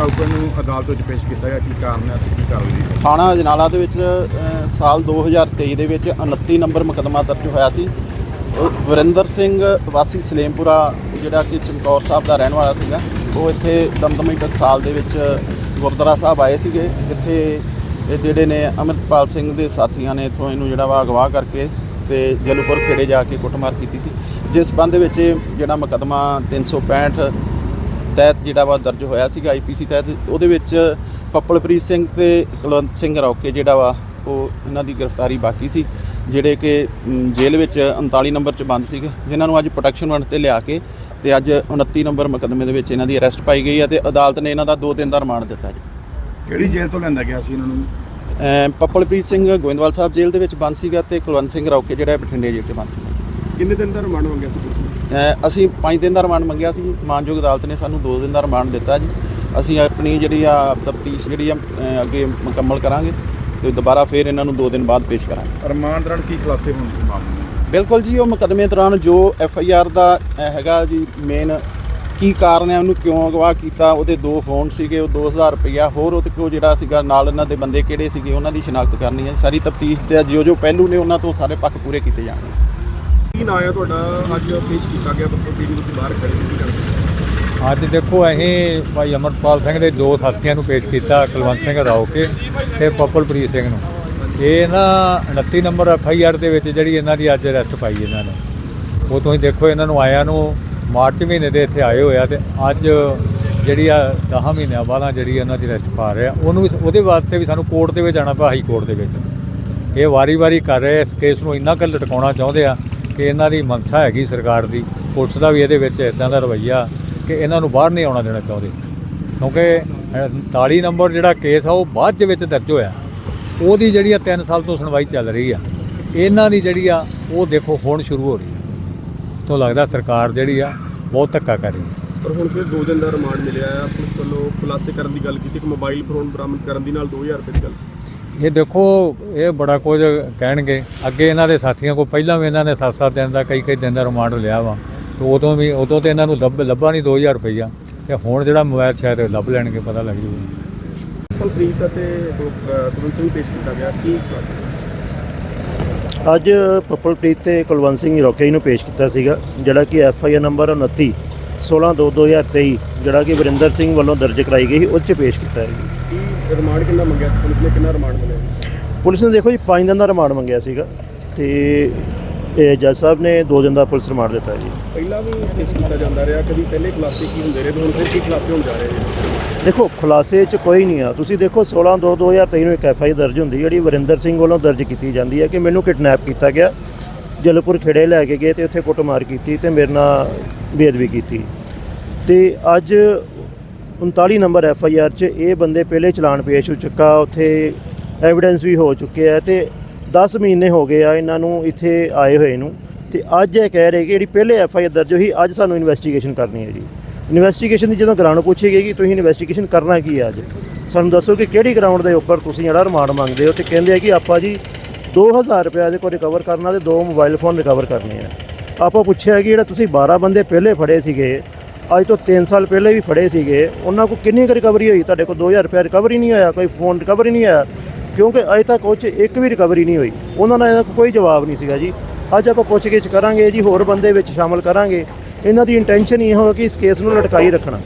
ਰਾਊਪਰ ਨੂੰ ਅਦਾਲਤ ਵਿੱਚ ਪੇਸ਼ ਕੀਤਾ ਗਿਆ ਕੀ ਕਾਰਨ ਹੈ ਤੇ ਕੀ ਕਾਰਵਾਈ ਹੋਈ? ਥਾਣਾ ਅਜਨਾਲਾ ਦੇ ਵਿੱਚ ਅ, ਸਾਲ 2023 ਦੇ ਵਿੱਚ 29 ਨੰਬਰ ਮੁਕੱਦਮਾ ਦਰਜ ਹੋਇਆ ਸੀ ਉਹ ਵਰਿੰਦਰ ਸਿੰਘ ਵਾਸੀ ਸਲੇਮਪੁਰਾ ਜਿਹੜਾ ਕਿ ਚਮਕੌਰ ਸਾਹਿਬ ਦਾ ਰਹਿਣ ਵਾਲਾ ਸੀਗਾ ਉਹ ਇੱਥੇ ਦਮਦਮੀ ਟਕਸਾਲ ਦੇ ਵਿੱਚ ਗੁਰਦੁਆਰਾ ਸਾਹਿਬ ਆਏ ਸੀਗੇ ਜਿੱਥੇ ਇਹ ਜਿਹੜੇ ਨੇ ਅਮਰਪਾਲ ਸਿੰਘ ਦੇ ਸਾਥੀਆਂ ਨੇ ਇੱਥੋਂ ਇਹਨੂੰ ਜਿਹੜਾ ਵਾ ਅਗਵਾ ਕਰਕੇ ਤੇ ਜਲੂਪੁਰ ਖੇੜੇ ਜਾ ਕੇ ਕੁੱਟਮਾਰ ਕੀਤੀ ਸੀ ਜਿਸ ਸੰਬੰਧ ਵਿੱਚ ਇਹ ਜਿਹੜਾ ਮੁਕੱਦਮਾ 365 ਤਹਿਤ ਜਿਹੜਾ ਵਾ ਦਰਜ ਹੋਇਆ ਸੀਗਾ ਆਈਪੀਸੀ ਤਹਿਤ ਉਹਦੇ ਵਿੱਚ ਪੱਪਲਪ੍ਰੀਤ ਸਿੰਘ ਤੇ ਕੁਲਵੰਤ ਸਿੰਘ ਰੌਕੇ ਜਿਹੜਾ ਵਾ ਉਹ ਇਹਨਾਂ ਦੀ ਗ੍ਰਿਫਤਾਰੀ ਬਾਕੀ ਸੀ ਜਿਹੜੇ ਕਿ ਜੇਲ੍ਹ ਵਿੱਚ 39 ਨੰਬਰ 'ਚ ਬੰਦ ਸੀਗੇ ਜਿਨ੍ਹਾਂ ਨੂੰ ਅੱਜ ਪ੍ਰੋਟੈਕਸ਼ਨ ਵਾਰੰਟ ਤੇ ਲਿਆ ਕੇ ਤੇ ਅੱਜ 29 ਨੰਬਰ ਮੁਕੱਦਮੇ ਦੇ ਵਿੱਚ ਇਹਨਾਂ ਦੀ ਅਰੈਸਟ ਪਾਈ ਗਈ ਹੈ ਤੇ ਅਦਾਲਤ ਨੇ ਇਹਨਾਂ ਦਾ 2 ਦਿਨ ਦਾ ਰਿਮਾਂਡ ਦਿੱਤਾ ਜੀ। ਕਿਹੜੀ ਜੇਲ੍ਹ ਤੋਂ ਲਿਆਂਦਾ ਗਿਆ ਸੀ ਇਹਨਾਂ ਨੂੰ? ਪੱਪਲਪ੍ਰੀਤ ਸਿੰਘ ਗੋਇੰਦਵਾਲ ਸਾਹਿਬ ਜੇਲ੍ਹ ਦੇ ਵਿੱਚ ਬੰਦ ਸੀਗਾ ਤੇ ਕੁਲਵੰਤ ਸਿੰਘ ਰੌਕੇ ਜਿਹੜਾ ਬਠਿੰਡੇ ਜੇਲ੍ਹ 'ਚ ਬੰਦ ਸੀਗਾ। ਕਿੰਨੇ ਦਿਨ ਦਾ ਰਿਮਾਂਡ ਮੰਗਿਆ ਸੀ ਅਸੀਂ 5 ਦਿਨ ਦਾ ਰਿਮਾਂਡ ਮੰਗਿਆ ਸੀ। ਮਾਨਯੋਗ ਅਦਾਲਤ ਨੇ ਸਾਨੂੰ 2 ਦਿਨ ਦਾ ਰਿਮਾਂਡ ਦਿੱਤਾ ਜੀ। ਅਸੀਂ ਆਪਣੀ ਜਿਹੜੀ ਆ ਤਫਤੀਸ਼ ਜਿਹੜੀ ਆ ਅੱਗੇ ਮੁਕੰਮਲ ਕਰਾਂਗੇ ਤੇ ਦੁਬਾਰਾ ਫੇਰ ਇਹਨਾਂ ਨੂੰ 2 ਦਿਨ ਬਾਅਦ ਪੇਸ਼ ਕਰਾਂਗੇ। ਰਿਮਾਂਡ ਦੌਰਾਨ ਕੀ ਖੁਲਾਸੇ ਹੋਣ ਸੀ ਮਾਮਲੇ ਦੇ ਬਿਲਕੁਲ ਜੀ ਉਹ ਮੁਕੱਦਮੇ ਦੌਰਾਨ ਜੋ ਐਫ ਆਈ ਆਰ ਦਾ ਹੈਗਾ ਜੀ ਮੇਨ ਕੀ ਕਾਰਨ ਹੈ ਉਹਨੂੰ ਕਿਉਂ ਅਗਵਾ ਕੀਤਾ ਉਹਦੇ ਦੋ ਫੋਨ ਸੀਗੇ ਉਹ 2000 ਰੁਪਇਆ ਹੋਰ ਉਹਦੇ ਕੋਲ ਜਿਹੜਾ ਸੀਗਾ ਨਾਲ ਇਹਨਾਂ ਦੇ ਬੰਦੇ ਕਿਹੜੇ ਸੀਗੇ ਉਹਨਾਂ ਦੀ ਸ਼ਨਾਖਤ ਕਰਨੀ ਹੈ। ਸਾਰੀ ਤਫਤੀਸ਼ ਤੇ ਜੋ ਜੋ ਪਹਿਲੂ ਨੇ ਉਹਨਾਂ ਤੋਂ ਸਾਰੇ ਪੱਖ ਪੂਰੇ ਕੀਤੇ ਜਾਣਗੇ। ਕੀ ਨਾਂ ਹੈ ਤੁਹਾਡਾ? ਅੱਜ ਪੇਸ਼ ਕੀਤਾ ਗਿਆ ਬੱਤੋ ਟੀਵੀ ਤੁਸੀਂ ਬਾਹਰ ਖੜੇ ਹੋ, ਕੀ ਕਰਦੇ ਅੱਜ ਦੇਖੋ, ਅਸੀਂ ਭਾਈ ਅਮਰਪਾਲ ਸਿੰਘ ਦੇ ਦੋ ਸਾਥੀਆਂ ਨੂੰ ਪੇਸ਼ ਕੀਤਾ, ਕੁਲਵੰਤ ਸਿੰਘ ਰਾਓਕੇ ਤੇ ਪਪਲਪ੍ਰੀਤ ਸਿੰਘ ਨੂੰ। ਇਹ ਨਾ 29 ਨੰਬਰ ਐਫ ਆਈ ਆਰ ਦੇ ਵਿੱਚ ਜਿਹੜੀ ਇਹਨਾਂ ਦੀ ਅੱਜ ਅਰੈਸਟ ਪਾਈ ਇਹਨਾਂ ਨੇ। ਉਹ ਤੁਸੀਂ ਦੇਖੋ, ਇਹਨਾਂ ਨੂੰ ਆਇਆਂ ਨੂੰ ਮਾਰਚ ਮਹੀਨੇ ਦੇ ਇੱਥੇ ਆਏ ਹੋਇਆ ਤੇ ਅੱਜ ਜਿਹੜੀ ਆ 10 ਮਹੀਨਿਆਂ ਬਾਅਦ ਜਿਹੜੀ ਇਹਨਾਂ ਦੀ ਅਰੈਸਟ ਪਾ ਰਿਹਾ ਉਹਨੂੰ ਉਹਦੇ ਵਾਸਤੇ ਵੀ ਸਾਨੂੰ ਕੋਰਟ ਦੇ ਵਿੱਚ ਜਾਣਾ ਪਿਆ, ਹਾਈ ਕੋਰਟ ਦੇ ਵਿੱਚ। ਇਹ ਵਾਰੀ-ਵਾਰੀ ਕਰ ਰਹੇ ਇਸ ਕੇਸ ਨੂੰ ਇੰਨਾ ਕੁ ਲਟਕਾਉਣਾ ਚਾਹੁੰਦੇ ਆ ਕਿ ਇਹਨਾਂ ਦੀ ਮਨਸਾ ਹੈਗੀ ਸਰਕਾਰ ਦੀ, ਪੁਲਿਸ ਦਾ ਵੀ ਇਹਦੇ ਵਿੱਚ ਇਦਾਂ ਦਾ ਰਵੱਈਆ ਕਿ ਇਹਨਾਂ ਨੂੰ ਬਾਹਰ ਨਹੀਂ ਆਉਣਾ ਦੇਣਾ ਚਾਹੁੰਦੇ। ਕਿਉਂਕਿ 39 ਨੰਬਰ ਜਿਹੜਾ ਕੇਸ ਆ, ਉਹ ਬਾਅਦ ਦੇ ਵਿੱਚ ਦਰਜ ਹੋਇਆ। ਉਹਦੀ ਜਿਹੜੀ ਆ 3 ਸਾਲ ਤੋਂ ਸੁਣਵਾਈ ਚੱਲ ਰਹੀ ਆ। ਇਹਨਾਂ ਦੀ ਜਿਹੜੀ ਆ, ਉਹ ਦੇਖੋ ਹੁਣ ਸ਼ੁਰੂ ਹੋ ਰਹੀ ਆ। ਤੋਂ ਲੱਗਦਾ ਸਰਕਾਰ ਜਿਹੜੀ ਆ, ਬਹੁਤ ਧੱਕਾ ਕਰ ਰਹੀ ਹੈ ਪਰ ਹੁਣ ਫਿਰ 2 ਦਿਨ ਦਾ ਰਿਮਾਂਡ ਮਿਲਿਆ ਆ। ਪੁਲਿਸ ਵੱਲੋਂ ਖੁਲਾਸੇ ਕਰਨ ਦੀ ਗੱਲ ਕੀਤੀ, ਇੱਕ ਮੋਬਾਈਲ ਫੋਨ ਬਰਾਮਦ ਕਰਨ ਦੀ ਨਾਲ 2000 ਰੁਪਏ ਦੀ ਗੱਲ ਇਹ ਦੇਖੋ ਇਹ ਬੜਾ ਕੁਝ ਕਹਿਣਗੇ। ਅੱਗੇ ਇਹਨਾਂ ਦੇ ਸਾਥੀਆਂ ਕੋਲ ਪਹਿਲਾਂ ਵੀ ਇਹਨਾਂ ਨੇ 7-7 ਦਿਨ ਦਾ ਕਈ ਕਈ ਦਿਨ ਦਾ ਰਿਮਾਂਡ ਲਿਆ ਵਾ। ਤੇ ਉਦੋਂ ਵੀ ਉਦੋਂ ਤੇ ਇਹਨਾਂ ਨੂੰ ਲੱਭ ਲੱਭਾ ਨਹੀਂ 2000 ਰੁਪਈਆ। ਤੇ ਹੁਣ ਜਿਹੜਾ ਮੋਬਾਈਲ ਸ਼ਾਇਦ ਲੱਭ ਲੈਣਗੇ ਪਤਾ ਲੱਗ ਜੂਗਾ। ਕੁਲਪ੍ਰੀਤ ਅਤੇ ਤੁਰਨ ਸਿੰਘ ਪੇਸ਼ ਕੀਤਾ ਗਿਆ। ਕੀ? ਅੱਜ ਪੱਪਲਪ੍ਰੀਤ ਤੇ ਕੁਲਵੰਤ ਸਿੰਘ ਰੋਕੇ ਨੂੰ ਪੇਸ਼ ਕੀਤਾ ਸੀਗਾ ਜਿਹੜਾ ਕਿ ਐਫ ਆਈ ਆਰ ਨੰਬਰ 29 16 2 2023 ਜਿਹੜਾ ਕਿ ਵਰਿੰਦਰ ਸਿੰਘ ਵੱਲੋਂ ਦਰਜ ਕਰਾਈ ਗਈ ਸੀ ਉਹ 'ਚ ਪੇਸ਼ ਕੀਤਾ ਹੈ। ਕੀ ਰਿਮਾਂਡ ਕਿੰਨਾ ਮੰਗਿਆ? ਸੀ ਪੁਲਿਸ ਨੇ ਕਿੰਨਾ ਰਿਮਾਂਡ ਮਿਲਿਆ ਪੁਲਿਸ ਨੇ ਦੇਖੋ ਜੀ 5 ਦਿਨ ਦਾ ਰਿਮਾਂਡ ਮੰਗਿਆ ਸੀਗਾ ਤੇ ਇਹ ਜੱਜ ਸਾਹਿਬ ਨੇ 2 ਦਿਨ ਦਾ ਪੁਲਿਸ ਰਿਮਾਂਡ ਦਿੱਤਾ ਜੀ। ਪਹਿਲਾਂ ਵੀ ਪੇਸ਼ ਕੀਤਾ ਜਾਂਦਾ ਰਿਹਾ ਕਦੀ ਪਹਿਲੇ ਖੁਲਾਸੇ ਕੀ ਹੁੰਦੇ ਰਹੇ ਤੇ ਹੁਣ ਫਿਰ ਕੀ ਖੁਲਾਸੇ ਹੋਣ ਜਾ ਰਹੇ ਨੇ? ਦੇਖੋ ਖੁਲਾਸੇ 'ਚ ਕੋਈ ਨਹੀਂ ਆ। ਤੁਸੀਂ ਦੇਖੋ 16 2 2023 ਨੂੰ ਇੱਕ ਐਫ ਆਈ ਦਰਜ ਹੁੰਦੀ ਜਿਹੜੀ ਵਰਿੰਦਰ ਸਿੰਘ ਵੱਲੋਂ ਦਰਜ ਕੀਤੀ ਜਾਂਦੀ ਹੈ ਕਿ ਮੈਨੂੰ ਕਿਡਨੈਪ ਕੀਤਾ ਗਿਆ ਜਲਪੁਰ ਖੇੜੇ ਲੈ ਕੇ ਗਏ ਤੇ ਉੱਥੇ ਕੁੱਟਮਾਰ ਕੀਤੀ ਤੇ ਮੇਰੇ ਨਾਲ ਬੇਅਦਬੀ ਕੀਤੀ। ਤੇ ਅੱਜ 39 ਨੰਬਰ ਐਫ ਆਈ ਆਰ 'ਚ ਇਹ ਬੰਦੇ ਪਹਿਲੇ ਚਲਾਨ ਪੇਸ਼ ਹੋ ਚੁੱਕਾ, ਉੱਥੇ ਐਵੀਡੈਂਸ ਵੀ ਹੋ ਚੁੱਕੇ ਆ ਤੇ 10 ਮਹੀਨੇ ਹੋ ਗਏ ਆ ਇਹਨਾਂ ਨੂੰ ਇੱਥੇ ਆਏ ਹੋਏ ਨੂੰ ਤੇ ਅੱਜ ਇਹ ਕਹਿ ਰਹੇ ਕਿ ਜਿਹੜੀ ਪਹਿਲੇ ਐਫ ਆਈ ਆਰ ਦਰਜ ਹੋਈ, ਅੱਜ ਸਾਨੂੰ ਇਨਵੈਸਟੀਗੇਸ਼ਨ ਕਰਨੀ ਹੈ ਜੀ। ਇਨਵੈਸਟੀਗੇਸ਼ਨ ਦੀ ਜਦੋਂ ਗਰਾਊਂਡ ਪੁੱਛੀ ਗਈ ਕਿ ਤੁਸੀਂ ਇਨਵੈਸਟੀਗੇਸ਼ਨ ਕਰਨਾ ਕੀ ਹੈ ਅੱਜ? ਸਾਨੂੰ ਦੱਸੋ ਕਿ ਕਿਹੜੀ ਗਰਾਊਂਡ ਦੇ ਉੱਪਰ ਤੁਸੀਂ ਜਿਹੜਾ ਰਿਮਾਂਡ ਮੰਗਦੇ ਹੋ ਤੇ ਕਹਿੰਦੇ ਆ ਕਿ ਆਪਾਂ ਜੀ 2000 ਰੁਪਏ ਦੇ ਕੋਲ ਰਿਕਵਰ ਕਰਨਾ ਤੇ ਦੋ ਮੋਬਾਈਲ ਫੋਨ ਰਿਕਵਰ ਕਰਨੇ ਆ। ਆਪਾਂ ਪੁੱਛਿਆ ਕਿ ਜਿਹੜਾ ਤੁਸੀਂ 12 ਬੰਦੇ ਪਹਿਲੇ ਫੜੇ ਸੀਗੇ ਅੱਜ ਤੋਂ 3 ਸਾਲ ਪਹਿਲੇ ਵੀ ਫੜੇ ਸੀਗੇ। ਉਹਨਾਂ ਕੋਲ ਕਿੰਨੀ ਕੁ ਰਿਕਵਰੀ ਹੋਈ? ਤੁਹਾਡੇ ਕੋਲ 2000 ਰੁਪਏ ਰਿਕਵਰੀ ਨਹੀਂ ਹੋਇਆ ਕੋਈ ਫੋਨ ਰਿਕਵਰੀ ਨਹੀਂ ਆਇਆ। ਕਿਉਂਕਿ ਅਜੇ ਤੱਕ ਉਹ 'ਚ ਇੱਕ ਵੀ ਰਿਕਵਰੀ ਨਹੀਂ ਹੋਈ। ਉਹਨਾਂ ਦਾ ਇਹਦਾ ਕੋਈ ਜਵਾਬ ਨਹੀਂ ਸੀਗਾ ਜੀ। ਅੱਜ ਆਪਾਂ ਪੁੱਛਗਿੱਛ ਕਰਾਂਗੇ ਜੀ, ਹੋਰ ਬੰਦੇ ਵਿੱਚ ਸ਼ਾਮਲ ਕਰਾਂਗੇ। ਇਹਨਾਂ ਦੀ ਇੰਟੈਂਸ਼ਨ ਇਹ ਹੋਵੇ ਕਿ ਇਸ ਕੇਸ ਨੂੰ ਲਟਕਾਈ ਰੱਖਣਾ।